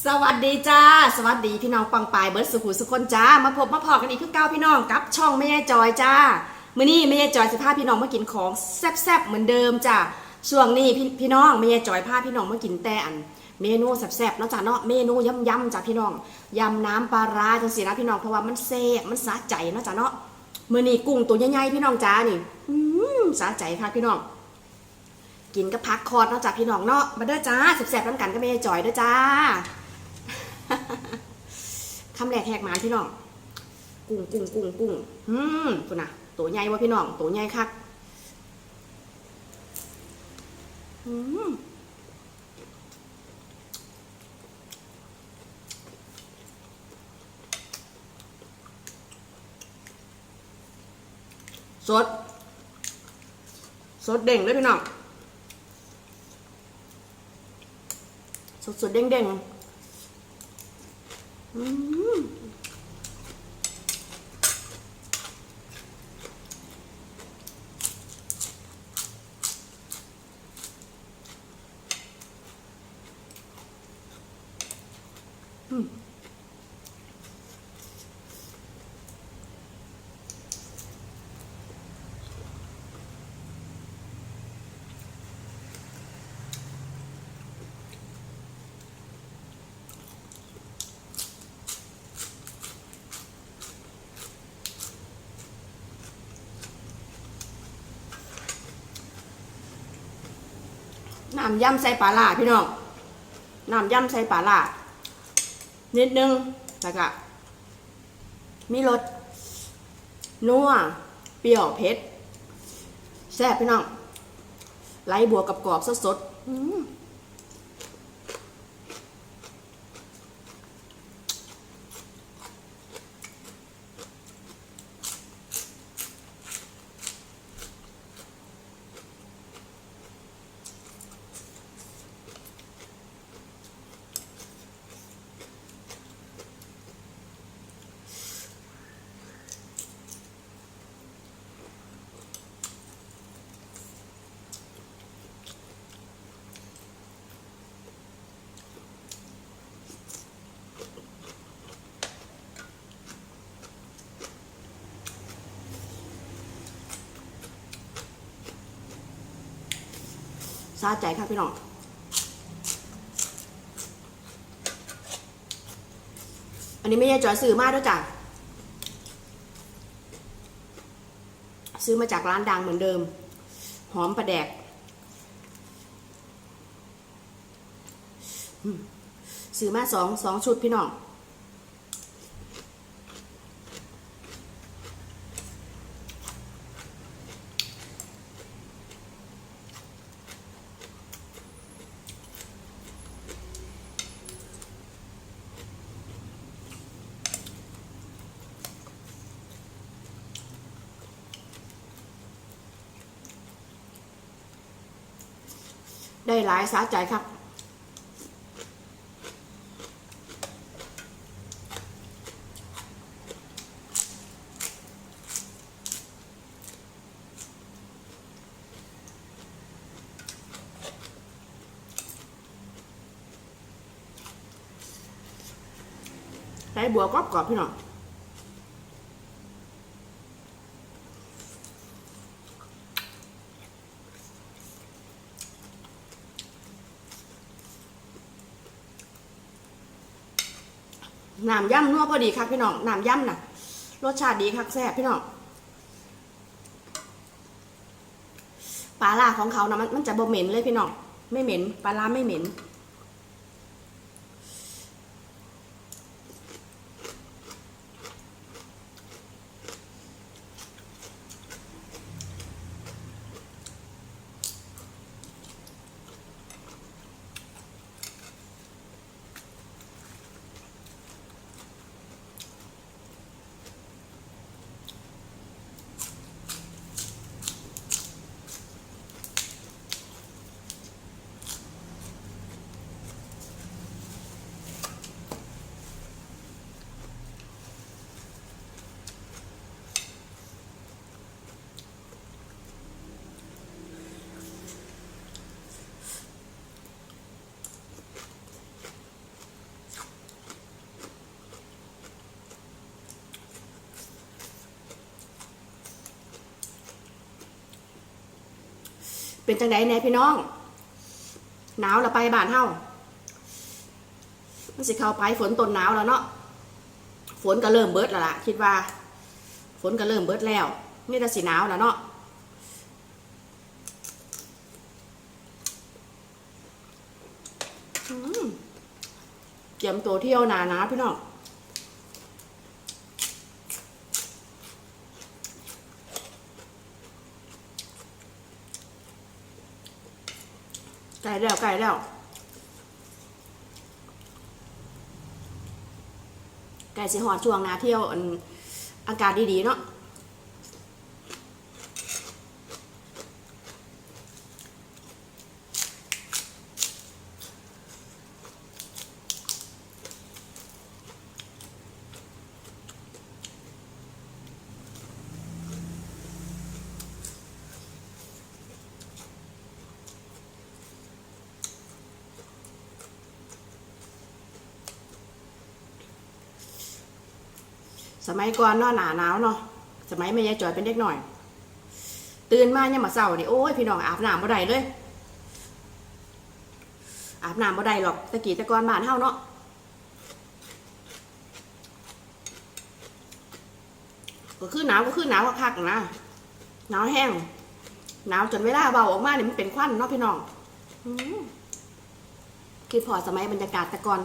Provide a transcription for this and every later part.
สวัสดีจ้า สวัสดีพี่น้องปังปายเบิร์ดสุขุสุคนจ้า มาพบมาพอกันอีกคือเก้าพี่น้องกับช่องแม่ยายจอยจ้ามื้อนี้แม่ยายจอยสิพาพี่น้องมากินของแซ่บๆเหมือนเดิมจ้าช่วงนี้พี่พี่น้องแม่ยายจอยพาพี่น้องมากินแต่อันเมนูแซ่บๆเนาะจ้าเนาะเมนูยำๆจ้าพี่น้องยำน้ำปลาร้าจังสินะพี่น้องเพราะว่ามันแซ่บมันสะใจเนาะจ้าเนาะมื้อนี้กุ้งตัวใหญ่ๆพี่น้องจ้านี่สะใจค่ะพี่น้อง กินกับพักคอร์ดเนาะจ้าพี่น้องเนาะมาเด้อจ้าแซ่บๆน้ำกันก็แม่ยายจอยเด้อจ้า คำแรกแหกหมาพี่น้อง กุ้งกุ้งกุ้งกุ้งอืมคุณน่ะตัวใหญ่วะพี่น้อง ตัวใหญ่คักอืมสด สดเด้งเลยพี่น้อง สดสดเด้งเด้ง ๆอืม น้ำยำใส่ปลาล่าพี่น้องน้ำยำใส่ปลาล่านิดนึงแล้วก็มีรสนัวเปรี้ยวเผ็ดแซ่บพี่น้องไหลบวกับกรอบสดๆ อืมสาใจครับพี่น้องอันนี้ไม่ใช่จอยซื้อมาด้วยจ้ะซื้อมาจากร้านดังเหมือนเดิม หอมประแดกซื้อมาสองสองชุดพี่น้อง ได้หลายสาใจครับได้บัวกรอบกรอบๆพี่น้อง น้ำย่ำนัวพอดีครับพี่น้องน้ำย่ำน่ะ รสชาติดีครับแซ่บพี่น้องปลาล่าของเขานะมันมันจะบ่เหม็นเลยพี่น้องไม่เหม็นปลาล่าไม่เหม็น เป็นจังไดแน่พี่น้อง หนาวละไปบ้านเฮามันสิเข้าไปฝนต้นหนาวแล้วเนาะฝนก็เริ่มเบิดแล้วล่ะ คิดว่า ฝนก็เริ่มเบิดแล้วนี่แต่สิหนาวแล้วเนาะเตรียมตัวเที่ยวนาหนาวพี่น้อง ไก่แล้วไก่แล้วไก่สิหอดช่วงนาเที่ยวอันอากาศดีๆเนาะ สมัยก่อนเนาะหนาหนาวเนาะสมัยแม่ยายจอยเป็นเด็กหน่อย ตื่นมาเนี่ยมาเศร้านี่โอ้ยพี่น้องอาบน้ำบ่ได้เลย อาบน้ำบ่ได้หรอกตะกี้ตะกอนบ้านเฮาเนาะก็คือหนาวก็คือหนาวคักๆนะหนาวแห้งหนาวจนเวลาเบาออกมาเนี่ยมันเป็นควันเนาะพี่น้องคิดพอสมัยบรรยากาศตะกอน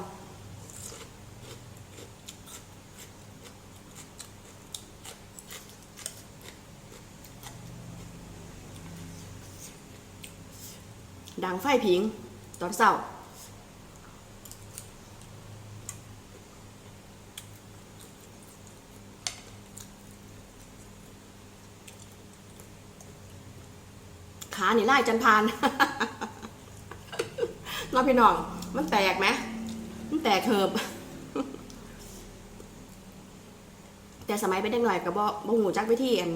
ดังไฟผิง ตอนเศร้าขานี่ไล่จันพานน้องพี่น้อง มันแตกไหม มันแตกเหิบ แต่สมัยเป็นเด็กหน่อยกับบ่บ่หูจักวิธีอัน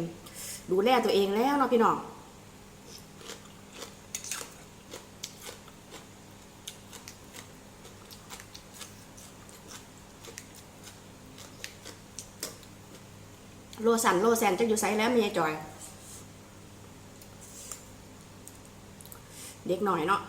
ดูแลตัวเองแล้วเนาะพี่น้อง โลสันโลแซนจะอยู่ไซแล้วเมียจอย เด็กหน่อยเนาะ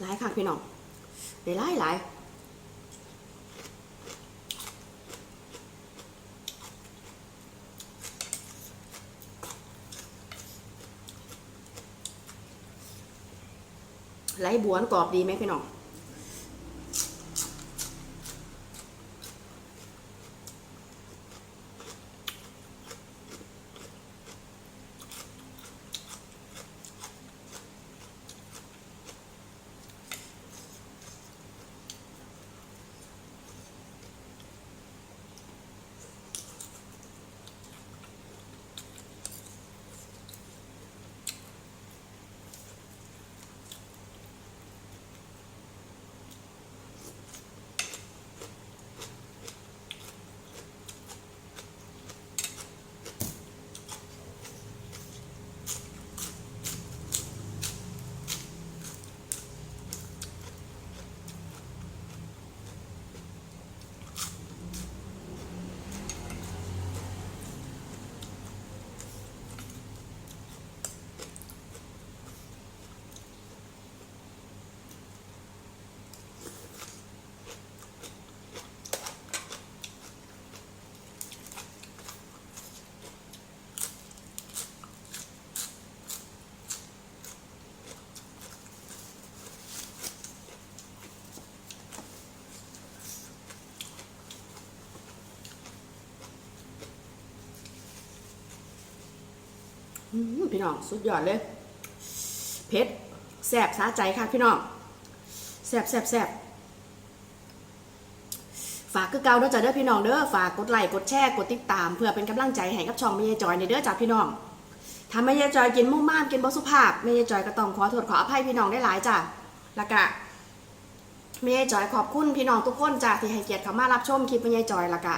หลายค่ะพี่น้องได้หลายหลาย ไหลบวนกรอบดีไหมพี่น้อง พี่น้องสุดยอดเลยเผ็ดแซ่บสาใจค่ะพี่น้องแซ่บแซ่บแซ่บฝากคือเก่าเด้อจ้ะเด้อพี่น้องเด้อฝากกดไลค์กดแชร์กดติดตาม เพื่อเป็นกำลังใจให้กับช่องเมย์จอยในเด้อจ้ะพี่น้องทำให้ยายจอยกินมุ่งม่านกินบสุภาพเมย์จอยก็ต้องขอโทษขออภัยพี่น้องได้หลายจ้ะแล้วก็เมย์จอยขอบคุณพี่น้องทุกคนจ้ะที่ให้เกียรติเขามารับชมคลิปเมย์จอยแล้วก็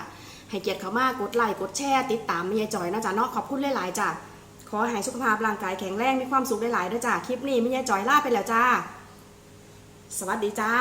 ให้เกียรติเขามากดไลค์กดแชร์ติดตามเมย์จอยนะจ๊ะเนาะขอบคุณหลายๆจ้ะ ขอให้สุขภาพร่างกายแข็งแรงมีความสุขหลายๆด้วยจ้าคลิปนี้ไม่ยายจอยล่าไปแล้วจ้า สวัสดีจ้า